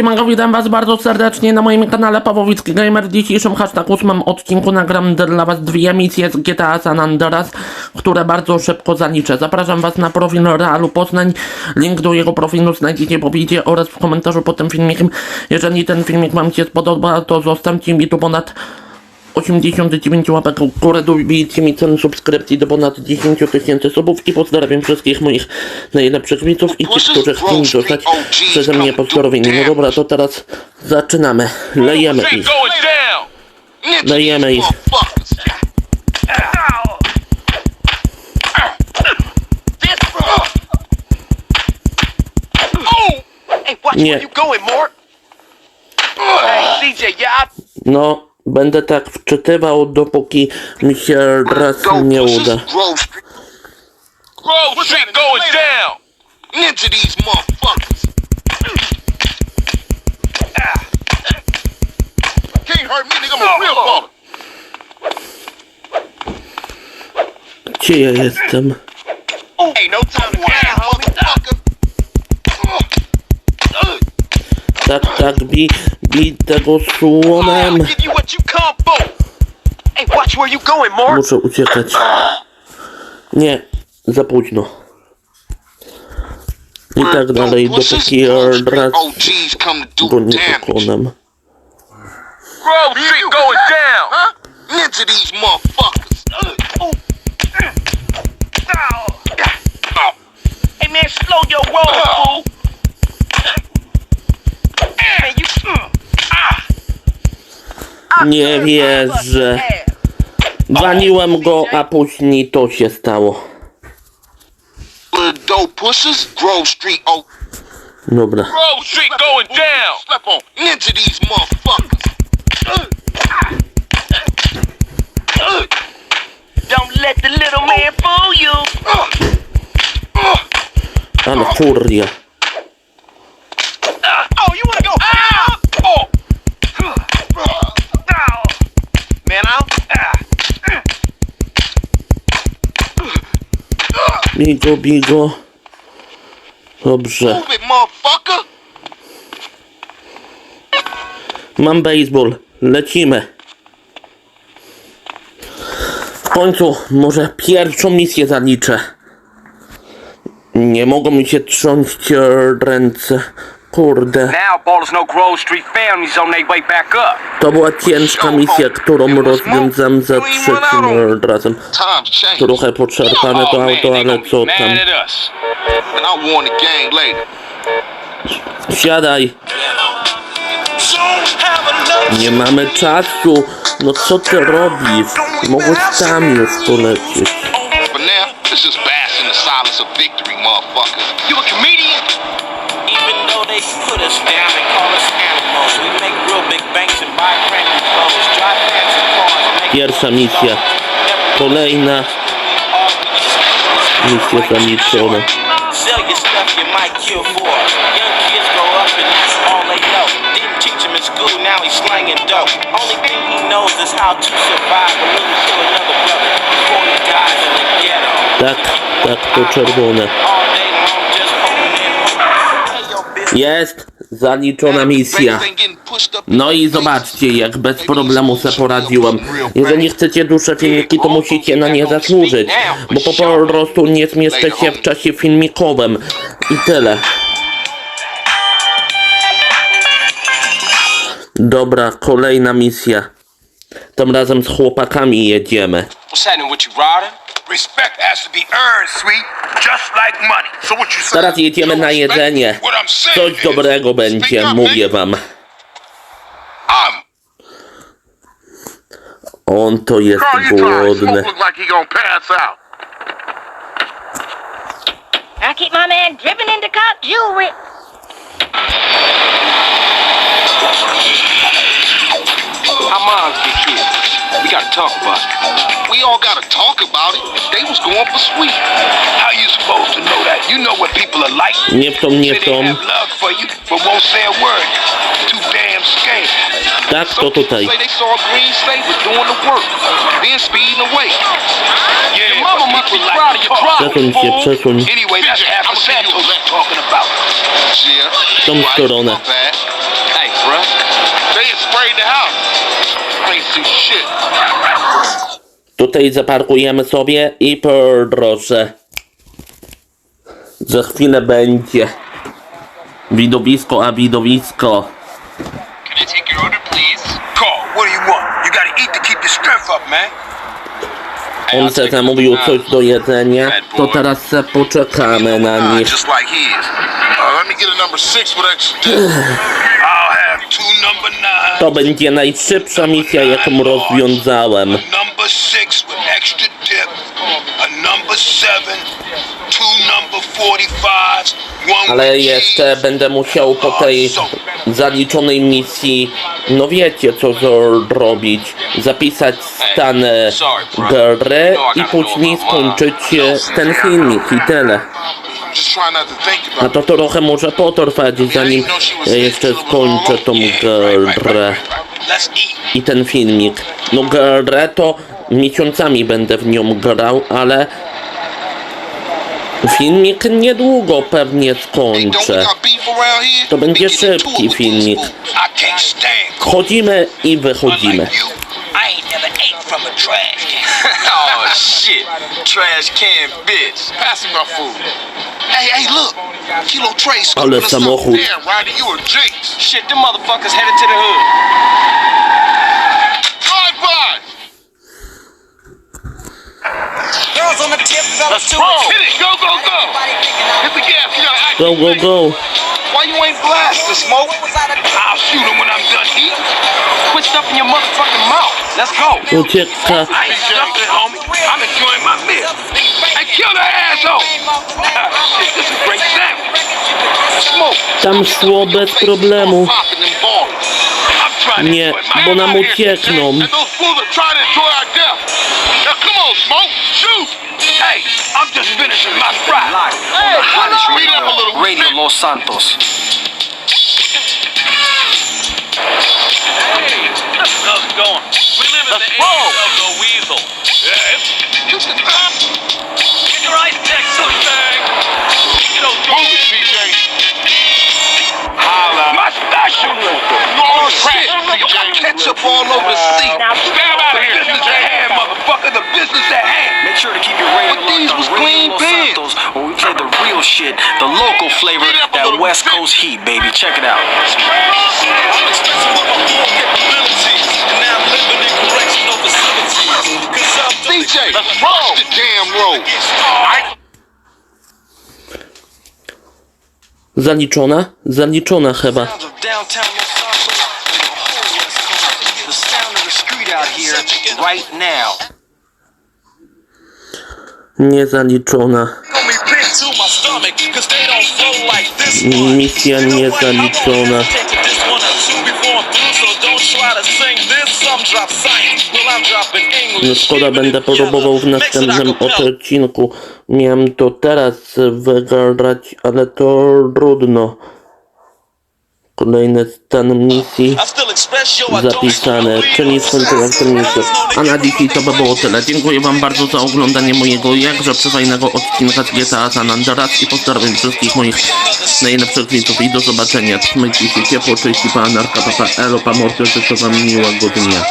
Siemanko, witam was bardzo serdecznie na moim kanale Pawłowicki Gamer. W dzisiejszym hashtag 8 odcinku nagram dla was dwie misje z GTA San Andreas, które bardzo szybko zaliczę. Zapraszam was na profil Realu Poznań. Link do jego profilu znajdziecie po widzie oraz w komentarzu pod tym filmikiem. Jeżeli ten filmik wam się spodoba, to zostawcie mi tu ponad 89 łapek w górę, dobijcie mi cen subskrypcji do ponad 10 tysięcy subów i pozdrawiam wszystkich moich najlepszych widzów i tych, którzy chcą dostać przeze mnie pozdrowienie. No dobra, to teraz zaczynamy. Lejemy ich. Lejemy ich. Nie. No, będę tak wczytywał, dopóki mi się raz nie uda. Grove going down. Ninja these motherfuckers. Can't hurt me, nigga. I'm a real baller. Gdzie ja jestem? Ain't no time to Tak, tak, bi, bi tego słonem. Muszę uciekać. Nie, za późno. I tak dalej, dopóki raz OGs come to go do nie damage. pokonam. Grove Street going down. Huh? Ninja these motherfuckers. Hey, man, slow your roll, fool. Nie wierzę. Ganiłem go, a później to się stało. Dope pushers. Grove Street. Oh, Dobra. Grove Street going down. slap on. Ninja these motherfuckers. Don't let the little man fool you. Ale furia. Bigo, bigo. Dobrze. Mam baseball. Lecimy. W końcu może pierwszą misję zaliczę. Nie mogą mi się trząść ręce. Kurde. Now, ballers know Grove Street families on their way back up. To była ciężka misja, którą rozwiązam za trzecim razem. Times change. Trochę poczerpane to Oh, man, auto, ale co mad tam. at us. And I warn the gang later. Siadaj. Nie mamy czasu. No co ty robisz? Mogłeś tam już polecieć. For now, let's just bask in the silence of victory, motherfuckers. You a comedian? Us down and call us animals, we make real big banks and buy brand new clothes, drive cars, Pierwsza misja. Kolejna misja zaliczona. Sell your stuff you might kill for. Young kids grow up and that's all they know. Didn't teach him in school, now he's slanging dope. Only thing he knows is how to survive a little kill another brother before he dies in the ghetto. Tak, tak, to czerwone. Jest zaliczona misja. No i zobaczcie, jak bez problemu se poradziłem. Jeżeli chcecie dłuższe filmiki, to musicie na nie zasłużyć, bo po prostu nie zmieszczę się w czasie filmikowym. I tyle. Dobra, kolejna misja. Tym razem z chłopakami jedziemy. Teraz jedziemy na jedzenie. Coś dobrego będzie, mówię wam. I'm On to jest głodny. I keep my man dripping into cop jewelry. How? We gotta talk about it. We all gotta talk about it. They was going for sweet. How you supposed to know that? You know what people are like. Nie w tą, nie Say w they love for you, but won't say a word. Too damn scared. Tak, to tutaj. Say they saw a green saber doing the work, then speeding away. Yeah, Your mama must be people proud of your talk. drop. Przesuń. Anyway, that's Fidget, half I'ma a give you a Santos left. talking about. Yeah. Tą right, stronę. my bad. the house. Tutaj zaparkujemy sobie i proszę. Za chwilę będzie. Widowisko, a widowisko. On se zamówił coś do jedzenia, to teraz se poczekamy na nich. To będzie najszybsza misja, jaką rozwiązałem. Number six with extra dip. A number seven. Two number 45s. One Ale jeszcze będę musiał po tej zaliczonej misji, no wiecie co zrobić, zapisać stan e, gry i później skończyć e, ten filmik i tyle. A to trochę może potrwać, zanim e, jeszcze skończę tą grę Let's eat. i ten filmik. No grę to miesiącami będę w nią grał, ale filmik niedługo pewnie skończę. To będzie szybki filmik. fools. I wychodzimy. Oh shit. Trash can bitch. Pass me my food. Hey, hey, look. Kilo Trey Ale scooping us up. samochód. Damn, Ryder, you a jinx. Shit, them motherfuckers headed to the hood. Drive by. Girls on the tip, fellas too. Hit it. Go, go, go. Hit the gas. You. Go, go, go. Why you ain't blasting, Smoke? I'll shoot him when I'm done eating. Quit stuffing your motherfucking mouth. Let's go. Ucieka. I ain't stuffing, homie. I'm enjoying my meal. Hey, kill that asshole. Tam szło bez problemu. Nie, bo nam uciekną. Hey, I'm just finishing my fry. Hey, up a little. Radio Los Santos. How's it going? We live in the age of the weasel. Yeah, business at hand. Make sure to keep your radio But these locked was on Radio clean Los pins. Santos, where we play the real shit, the local flavor, Beat up a that little West bit. Coast heat, baby. Check it out. I'm expensive with my full capabilities. And now I'm living in correctional facilities. Cause I'm CJ, watch the damn road. Zaliczona? Zaliczona chyba. Sounds of this Misja niezaliczona. No szkoda, będę próbował w następnym odcinku. Miałem to teraz wygrać, ale to trudno. Kolejny stan misji I still express yo, I don't zapisane, czyli skończyłem miejscu. A na dzisiaj to by było tyle. Dziękuję wam bardzo za oglądanie mojego jakże przefajnego odcinka z GTA San Andreas i pozdrawiam wszystkich moich najlepszych widzów i do zobaczenia. Trzymajcie się ciepło, cześć i pana Narka, papa, elo, pa, mordo, życzę wam miłego dnia.